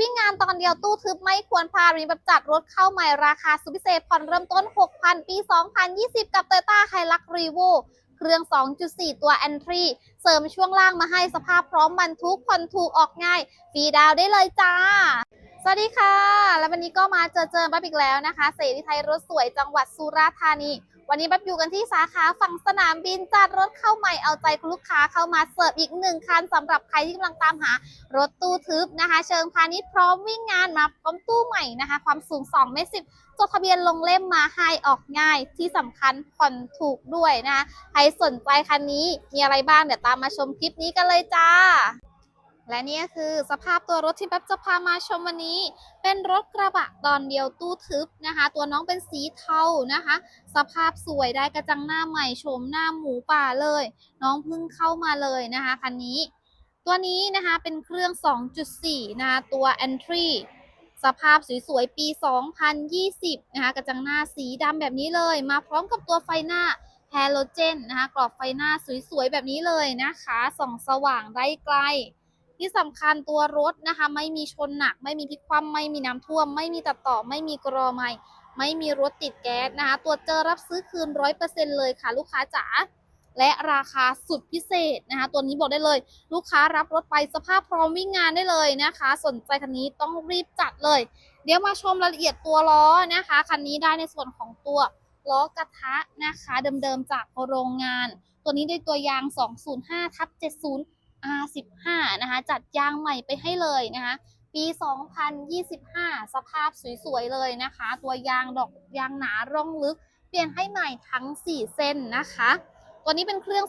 วิ่งงานตอนเดียวตู้ทึบไม่ควรพลาดวันนี้แบบจัดรถเข้าใหม่ราคาสุดพิเศษผ่อนเริ่มต้น 6,000 ปี 2020 กับ Toyota Hilux Revo เครื่อง 2.4 ตัว Entry เสริมช่วงล่างมาให้สภาพพร้อมบรรทุกผ่อนถูกออกง่ายฟรีดาวได้เลยจ้า สวัสดีค่ะ แล้ววันนี้ก็มาเจอเจอบับอีกแล้วนะคะ เสรีไทยรถสวยจังหวัดสุราษฎร์ธานี วันนี้บับอยู่กันที่สาขาฝั่งสนามบินจัดรถเข้าใหม่เอาใจคุณลูกค้าเข้ามาเสิร์ฟอีกหนึ่งคันสำหรับใครที่กำลังตามหารถตู้ทึบนะคะ เชิงพาณิชย์พร้อมวิ่งงานมาพร้อมตู้ใหม่นะคะ ความสูง2เมตรสิบจดทะเบียนลงเล่มมาให้ออกง่ายที่สำคัญผ่อนถูกด้วยนะคะใครสนใจคันนี้มีอะไรบ้างเดี๋ยวตามมาชมคลิปนี้กันเลยจ้า และนี่คือสภาพตัวรถที่แป๊บจะพามาชมวันนี้ เป็นรถกระบะตอนเดียวตู้ทึบนะคะ ตัวน้องเป็นสีเทานะคะ สภาพสวยได้กระจังหน้าใหม่โฉมหน้าหมูป่าเลย น้องเพิ่งเข้ามาเลยนะคะคันนี้ ตัวนี้นะคะเป็นเครื่อง 2.4 นะคะตัว Entry สภาพสวยๆปี 2020 นะคะกระจังหน้าสีดำแบบนี้เลย มาพร้อมกับตัวไฟหน้าแฮโลเจนนะคะกรอบไฟหน้าสวยๆแบบนี้เลยนะคะส่องสว่างได้ไกล ที่สำคัญตัวรถนะคะ ไม่มีชนหนัก ไม่มีพลิกคว่ำไม่มีน้ำท่วม ไม่มีตัดต่อ ไม่มีกรอไม่ไม่มีรถติดแก๊สนะคะ ตัวจเจอรับซื้อคืนร้อยเปอร์เซ็นเลยค่ะ ลูกค้าจ๋าและราคาสุดพิเศษนะคะ ตัวนี้บอกได้เลย ลูกค้ารับรถไปสภาพพร้อมวิ่งงานได้เลยนะคะ สนใจคันนี้ต้องรีบจัดเลย เดี๋ยวมาชมรายละเอียดตัวล้อนะคะคันนี้ได้ในส่วนของตัวล้อกระทะนะคะ เดิมๆจากโรงงาน ตัวนี้ได้ตัวยาง 205ทับ70 R15 นะคะจัดยางใหม่ไปให้เลยนะคะปี 2025 สภาพสวยๆเลยนะคะ ตัวยางดอกยางหนาร่องลึก เปลี่ยนให้ใหม่ทั้ง 4 เส้นนะคะ ตัวนี้เป็นเครื่อง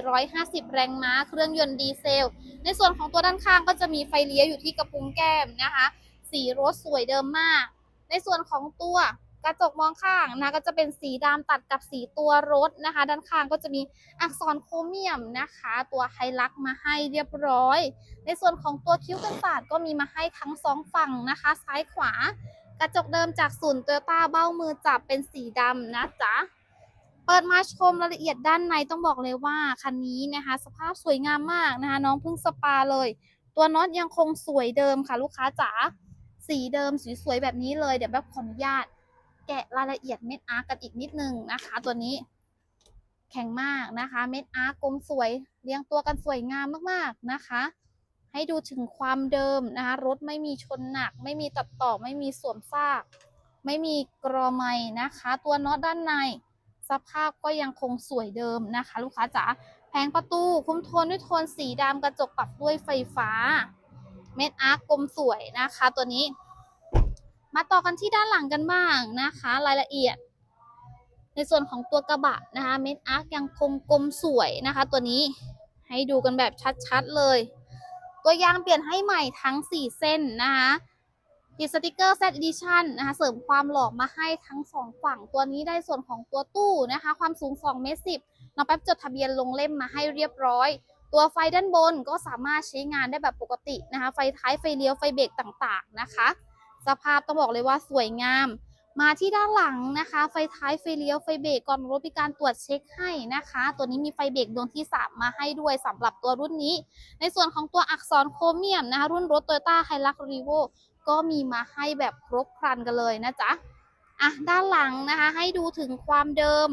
2,450 แรงม้า เครื่องยนต์ดีเซล ในส่วนของตัวด้านข้างก็จะมีไฟเลี้ยวอยู่ที่กระพุ้งแก้มนะคะ สีรถสวยเดิมมาก ในส่วนของตัว กระจกมองข้างนะก็จะเป็นสีดำตัดกับสีตัวรถนะคะ ด้านข้างก็จะมีอักษรโครเมียมนะคะ ตัวไฮลักมาให้เรียบร้อย ในส่วนของตัวคิ้วกันศาสตร์ก็มีมาให้ทั้งสองฝั่งนะคะ ซ้ายขวา กระจกเดิมจากศูนย์โตโยต้าเบ้ามือจับเป็นสีดำนะจ๊ะเปิดมาชมรายละเอียดด้านในต้องบอกเลยว่าคันนี้นะคะ สภาพสวยงามมากนะคะน้องพิ่งสปาเลย ตัวน็อตยังคงสวยเดิมค่ะลูกค้าจ๋าสีเดิมสวยๆแบบนี้เลยเดี๋ยวแบบขออนุญาต แกะรายละเอียดเม็ดอาร์กันอีกนิดนึงนะคะ ตัวนี้แข็งมากนะคะ เม็ดอาร์กลมสวยเรียงตัวกันสวยงามมากๆนะคะ ให้ดูถึงความเดิมนะคะรถไม่มีชนหนัก ไม่มีตัดต่อไม่มีสวมซาก ไม่มีกรอไม้นะคะ ตัวน็อตด้านใน สภาพก็ยังคงสวยเดิมนะคะ ลูกค้าจ๋าแผงประตูคุ้มโทนด้วยโทนสีดำกระจกปรับด้วยไฟฟ้า เม็ดอาร์กลมสวยนะคะ ตัวนี้ มาต่อกันที่ด้านหลังกันบ้างนะคะ รายละเอียด ในส่วนของตัวกระบะนะคะเม็ดอาร์กยังคงกลมสวยนะคะ ตัวนี้ให้ดูกันแบบชัดๆเลย ตัวยางเปลี่ยนให้ใหม่ทั้ง 4 เส้นนะคะติดสติกเกอร์ Z Edition นะคะเสริมความหล่อมาให้ทั้งสองฝั่งตัวนี้ได้ส่วนของตัวตู้นะคะ ความสูง2เมตร10น้องแป๊บจดทะเบียนลงเล่มมาให้เรียบร้อย ตัวไฟด้านบนก็สามารถใช้งานได้แบบปกตินะคะ ไฟท้ายไฟเลี้ยวไฟเบรกต่างๆนะคะ สภาพต้องบอกเลยว่าสวยงาม มาที่ด้านหลังนะคะ ไฟท้ายไฟเลี้ยวไฟเบรกก่อนรถมีการตรวจเช็คให้นะคะ ตัวนี้มีไฟเบรกดวงที่ 3 มาให้ด้วยสำหรับตัวรุ่นนี้ ในส่วนของตัวอักษรโครเมียมนะคะ รุ่นรถ Toyota Hilux Revo ก็มีมาให้แบบครบครันกันเลยนะจ๊ะอะด้านหลังนะคะให้ดูถึงความเดิม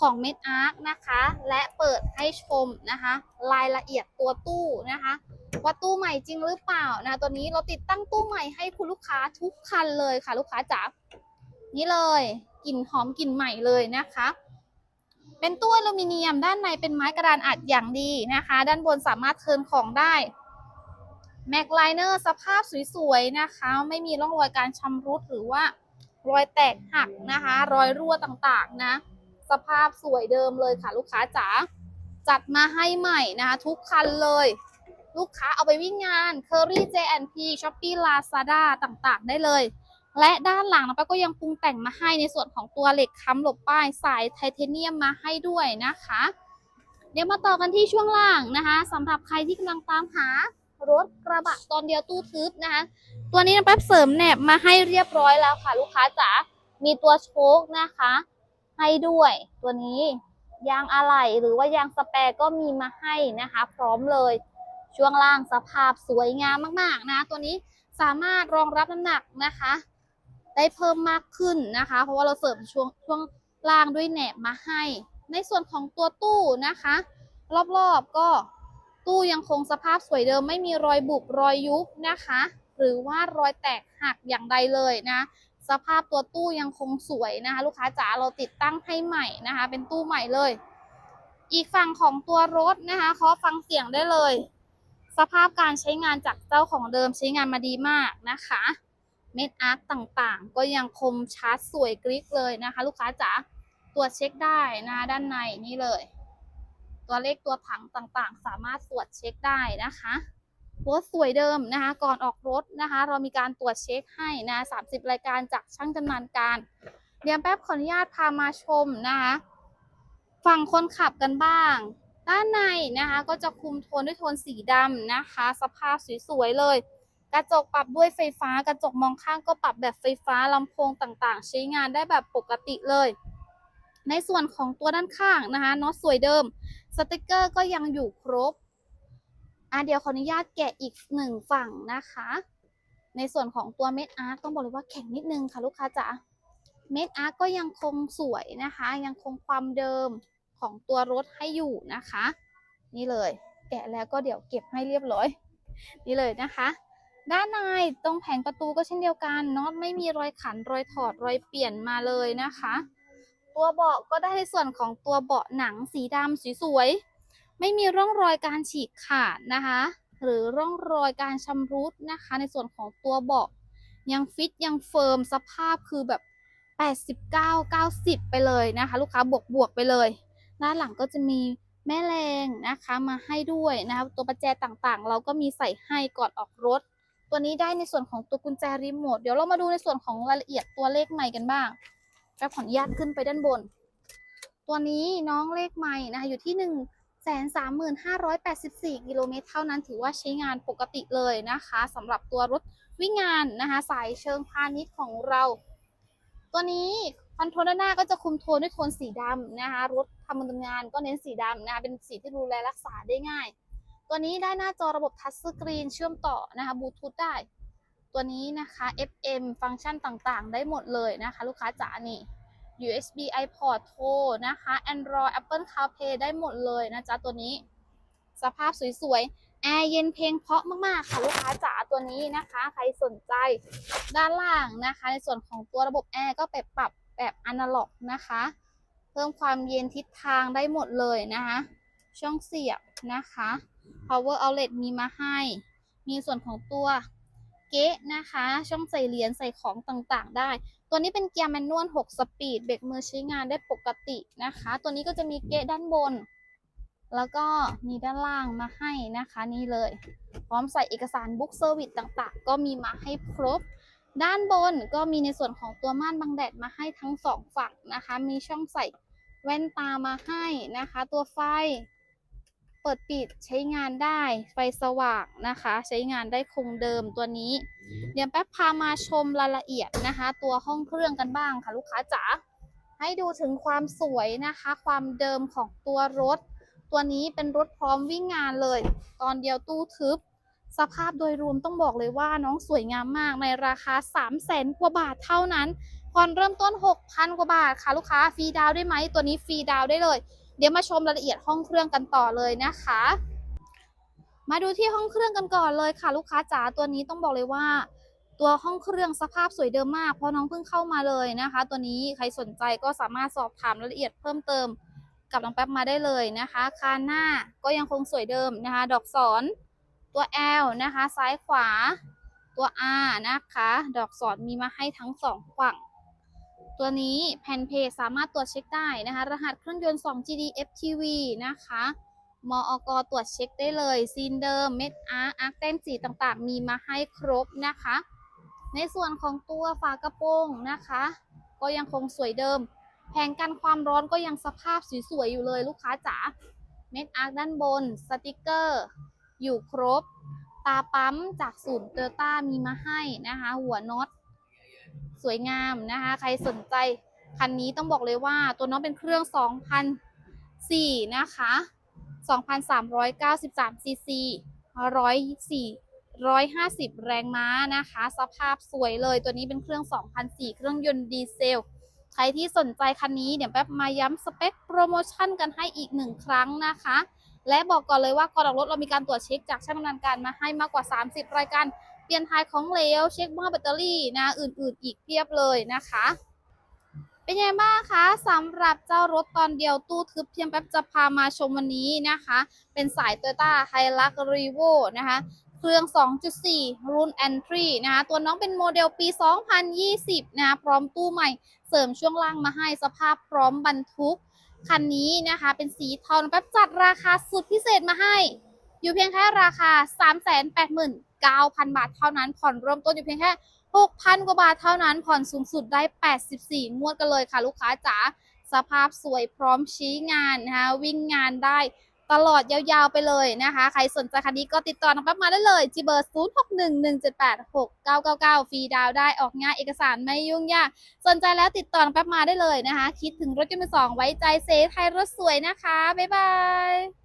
ของเม็ดอาร์คนะคะ และเปิดให้ชมนะคะ รายละเอียดตัวตู้นะคะ ว่าตู้ใหม่จริงหรือเปล่านะตัวนี้เราติดตั้งตู้ใหม่ให้คุณลูกค้าทุกคันเลยค่ะ ลูกค้าจ๋านี่เลยกลิ่นหอมกลิ่นใหม่เลยนะคะ เป็นตู้อลูมิเนียมด้านในเป็นไม้กระดานอัดอย่างดีนะคะ ด้านบนสามารถเทินของได้แม็กไลเนอร์สภาพสวยๆนะคะ ไม่มีร่องรอยการชำรุดหรือว่ารอยแตกหักนะคะ รอยรั่วต่างๆนะ สภาพสวยเดิมเลยค่ะลูกค้าจ๋าจัดมาให้ใหม่นะคะ ทุกคันเลย ลูกค้าเอาไปวิ่งงาน Curry J&P Shopee Lazada ต่างๆ ได้เลย และด้านหลังนะป้าก็ยังปรุงแต่งมาให้ในส่วนของตัวเหล็กค้ำหลบป้ายสายไทเทเนียมมาให้ด้วยนะคะ เดี๋ยวมาต่อกันที่ช่วงล่างนะคะสำหรับใครที่กำลังตามหารถกระบะตอนเดียวตู้ทึบนะคะ ตัวนี้นะแป๊บเสริมแหนบมาให้เรียบร้อยแล้วค่ะ ลูกค้าจ๋ามีตัวโชคนะคะ ให้ด้วยตัวนี้ยางอะไหล่หรือว่ายางสแปร์ก็มีมาให้นะคะ พร้อมเลย ช่วงล่างสภาพสวยงามมากๆนะ ตัวนี้สามารถรองรับน้ำหนักนะคะ ได้เพิ่มมากขึ้นนะคะ เพราะว่าเราเสริมช่วงช่วงล่างด้วยแหนบมาให้ ในส่วนของตัวตู้นะคะ รอบๆก็ตู้ยังคงสภาพสวยเดิมไม่มีรอยบุบรอยยุบนะคะ หรือว่ารอยแตกหักอย่างใดเลยนะ สภาพตัวตู้ยังคงสวยนะคะ ลูกค้าจ๋าเราติดตั้งให้ใหม่นะคะ เป็นตู้ใหม่เลย อีกฝั่งของตัวรถนะคะเขอฟังเสียงได้เลย สภาพการใช้งานจากเจ้าของเดิมใช้งานมาดีมากนะคะ เม็ดอาร์ตต่างๆ ก็ยังคมชัดสวยกริ๊กเลยนะคะ ลูกค้าจ๋าตรวจเช็คได้นะคะด้านในนี่เลย ตัวเลขตัวถังต่างๆ สามารถตรวจเช็คได้นะคะรถสวยเดิมนะคะ ก่อนออกรถนะคะ เรามีการตรวจเช็คให้นะส30 รายการจากช่างชำนาญการเดี๋ยวแป๊บขออนุญาตพามาชมนะคะ ฝั่งคนขับกันบ้าง ด้านในนะคะก็จะคุมโทนด้วยโทนสีดำนะคะ สภาพสวยๆเลย กระจกปรับด้วยไฟฟ้า กระจกมองข้างก็ปรับแบบไฟฟ้าลำโพงต่างๆ ใช้งานได้แบบปกติเลย ในส่วนของตัวด้านข้างนะคะน็อตสวยเดิม สติกเกอร์ก็ยังอยู่ครบอะเดี๋ยวขออนุญาตแกะอีกหนึ่งฝั่งนะคะ ในส่วนของตัวเม็ดอาร์ตต้องบอกเลยว่าแข็งนิดนึงค่ะลูกค้าจ๋าเม็ดอาร์ตก็ยังคงสวยนะคะ ยังคงความเดิม ของตัวรถให้อยู่นะคะ นี่เลย แกะแล้วก็เดี๋ยวเก็บให้เรียบร้อย นี่เลยนะคะ ด้านในตรงแผงประตูก็เช่นเดียวกันน็อตไม่มีรอยขันรอยถอดรอยเปลี่ยนมาเลยนะคะ ตัวเบาะก็ได้ในส่วนของตัวเบาะหนังสีดำสวยๆไม่มีร่องรอยการฉีกขาดนะคะหรือร่องรอยการชำรุดนะคะ ในส่วนของตัวเบาะยังฟิตยังเฟิร์มสภาพคือแบบ 89 90 ไปเลยนะคะ ลูกค้าบวกบวกไปเลย ด้านหลังก็จะมีแม่แรงนะคะมาให้ด้วยนะคะตัวประแจต่างๆ เราก็มีใส่ให้ก่อนออกรถ ตัวนี้ได้ในส่วนของตัวกุญแจรีโมทเดี๋ยวเรามาดูในส่วนของรายละเอียดตัวเลขใหม่กันบ้างแป๊บขออนุญาตขึ้นไปด้านบน ตัวนี้น้องเลขใหม่นะคะอยู่ที่1 3 5 8 4กิโลเมตรเท่านั้นถือว่าใช้งานปกติเลยนะคะสำหรับตัวรถวิ่งงานนะคะสายเชิงพาณิชย์ของเรา ตัวนี้ คอนโทรลด้านหน้าก็จะคุมโทนด้วยโทนสีดำนะคะรถทำงานก็เน้นสีดำนะคะเป็นสีที่ดูแลรักษาได้ง่าย ตัวนี้ได้หน้าจอระบบทัชสกรีนเชื่อมต่อนะคะบลูทูธได้ ตัวนี้นะคะ FM ฟังก์ชันต่างๆ ได้หมดเลยนะคะ ลูกค้าจ๋านี่ USB iPod โทรนะคะ Android Apple CarPlay ได้หมดเลยนะจ๊ะตัวนี้ สภาพสวยๆ แอร์เย็นเพลงเพราะมากๆ ค่ะ ลูกค้าจ๋าตัวนี้นะคะ ใครสนใจด้านล่างนะคะ ในส่วนของตัวระบบแอร์ก็แบบปรับ แบบอนาล็อกนะคะ เพิ่มความเย็นทิศทางได้หมดเลยนะคะ ช่องเสียบนะคะ power outlet มีมาให้ มีส่วนของตัวเก๊ะนะคะ ช่องใส่เหรียญใส่ของต่างๆ ได้ ตัวนี้เป็นเกียร์แมนนวล 6 สปีด เบรกมือใช้งานได้ปกตินะคะ ตัวนี้ก็จะมีเก๊ะด้านบน แล้วก็มีด้านล่างมาให้นะคะนี่เลย พร้อมใส่เอกสารบุ๊กเซอร์วิสต่างๆ ก็มีมาให้ครบ ด้านบนก็มีในส่วนของตัวม่านบังแดดมาให้ทั้งสองฝั่งนะคะ มีช่องใส่แว่นตามาให้นะคะ ตัวไฟ เปิดปิดใช้งานได้ ไฟสว่างนะคะ ใช้งานได้คงเดิมตัวนี้ เดี๋ยวแป๊บพามาชมรายละเอียดนะคะ ตัวห้องเครื่องกันบ้างค่ะลูกค้าจ๋าให้ดูถึงความสวยนะคะ ความเดิมของตัวรถ ตัวนี้เป็นรถพร้อมวิ่งงานเลย ตอนเดียวตู้ทึบ สภาพโดยรวมต้องบอกเลยว่าน้องสวยงามมากในราคา 3 0 0แสนกว่าบาทเท่านั้นผ่อนเริ่มต้น 6,000 กว่าบาทค่ะลูกค้าฟรีดาวได้ไหมตัวนี้ฟรีดาวได้เลย เดี๋ยวมาชมรายละเอียดห้องเครื่องกันต่อเลยนะคะ มาดูที่ห้องเครื่องกันก่อนเลยค่ะ ลูกค้าจ๋าตัวนี้ต้องบอกเลยว่า ตัวห้องเครื่องสภาพสวยเดิมมากเพราะน้องเพิ่งเข้ามาเลยนะคะ ตัวนี้ใครสนใจก็สามารถสอบถามรายละเอียดเพิ่มเติมกับน้องแป๊บมาได้เลยนะคะ คานหน้าก็ยังคงสวยเดิมนะคะ ดอกศร ตัว L นะคะ ซ้ายขวา ตัว R นะคะ ดอกศรมีมาให้ทั้งสองฝั่ง ตัวนี้แผ่นเพจสามารถตรวจเช็คได้นะคะ รหัสเครื่องยนต์ 2 GD FTV นะคะ มอกตรวจเช็คได้เลย ซีนเดิม เม็ดอาร์อาร์แต้มสีต่างๆ มีมาให้ครบนะคะ ในส่วนของตัวฝากระโปรงนะคะ ก็ยังคงสวยเดิม แผงกันความร้อนก็ยังสภาพสวยๆอยู่เลยลูกค้าจ๋า เม็ดอาร์ด้านบน สติกเกอร์ อยู่ครบ ตาปั๊มจากศูนย์เตอร์ต้ามีมาให้นะคะ หัวน็อตสวยงามนะคะ ใครสนใจคันนี้ต้องบอกเลยว่าตัวน้องเป็นเครื่อง 2004 นะคะ 2,393 ซีซี 104 150 แรงม้านะคะ สภาพสวยเลย ตัวนี้เป็นเครื่อง 2004 เครื่องยนต์ดีเซล ใครที่สนใจคันนี้เดี๋ยวแป๊บมาย้ำสเปคโปรโมชั่นกันให้อีกหนึ่งครั้งนะคะ และบอกก่อนเลยว่าก่อนออกรถเรามีการตรวจเช็คจากช่างดำนินการมาให้มากกว่า 30 รายการเปลี่ยนถ่ายของเหลวเช็คหม้อแบตเตอรี่นะอื่น ๆ อีกเพียบเลยนะคะ เป็นยังไงบ้างคะสำหรับเจ้ารถตอนเดียวตู้ทึบเพียงแป๊บจะพามาชมวันนี้นะคะ เป็นสาย Toyota Hilux Revo นะคะเครื่อง 2.4 รุ่น Entry นะคะ ตัวน้องเป็นโมเดลปี 2020นะะพร้อมตู้ใหม่ เสริมช่วงล่างมาให้ สภาพพร้อมบรรทุก คันนี้นะคะเป็นสีทองแป๊บจัดราคาสุดพิเศษมาให้ อยู่เพียงแค่ราคา 389,000 บาทเท่านั้น ผ่อนเริ่มต้นอยู่เพียงแค่ 6,000 กว่าบาทเท่านั้น ผ่อนสูงสุดได้ 84 งวดกันเลยค่ะ ลูกค้าจ๋าสภาพสวยพร้อมชี้งานนะคะวิ่งงานได้ ตลอดยาวๆไปเลยนะคะ ใครสนใจคันนี้ก็ติดต่อน้องแป๊บมาได้เลยจีเบอร์ 0611786999 ฟรีดาวได้ออกง่ายเอกสารไม่ยุ่งยาก สนใจแล้วติดต่อน้องแป๊บมาได้เลยนะคะ คิดถึงรถยนต์มือสองไว้ใจเซไทยรถสวยนะคะ บ๊ายบาย